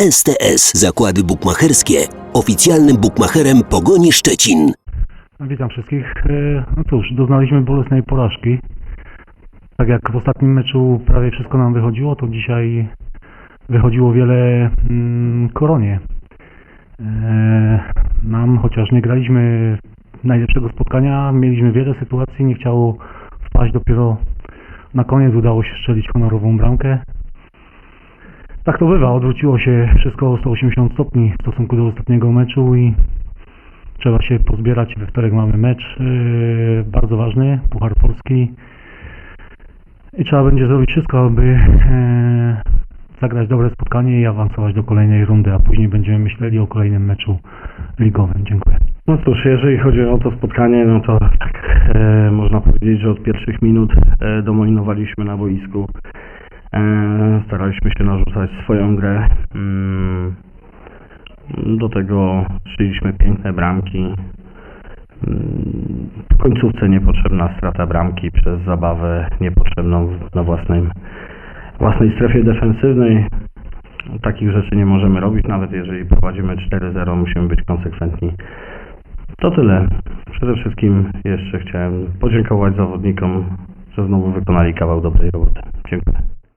STS Zakłady Bukmacherskie. Oficjalnym bukmacherem Pogoni Szczecin. Witam wszystkich. E, No cóż, doznaliśmy bolesnej porażki. Tak jak w ostatnim meczu prawie wszystko nam wychodziło, to dzisiaj wychodziło wiele mm, koronie. E, Nam, chociaż nie graliśmy najlepszego spotkania, mieliśmy wiele sytuacji, nie chciało wpaść. Dopiero na koniec udało się strzelić honorową bramkę. Tak to bywa, odwróciło się wszystko o 180 stopni w stosunku do ostatniego meczu i Trzeba się pozbierać. We wtorek mamy mecz yy, bardzo ważny, Puchar Polski. I trzeba będzie zrobić wszystko, aby yy, zagrać dobre spotkanie i awansować do kolejnej rundy, a później będziemy myśleli o kolejnym meczu ligowym. Dziękuję. No cóż, jeżeli chodzi o to spotkanie, no to tak e, można powiedzieć, że od pierwszych minut e, dominowaliśmy na boisku. E, staraliśmy się narzucać swoją grę. Mm, do tego szyliśmy piękne bramki. Mm, W końcówce niepotrzebna strata bramki przez zabawę niepotrzebną na własnym, własnej strefie defensywnej. Takich rzeczy nie możemy robić, nawet jeżeli prowadzimy 4-0, musimy być konsekwentni. To tyle. Przede wszystkim jeszcze chciałem podziękować zawodnikom, że znowu wykonali kawał dobrej roboty. Dziękuję.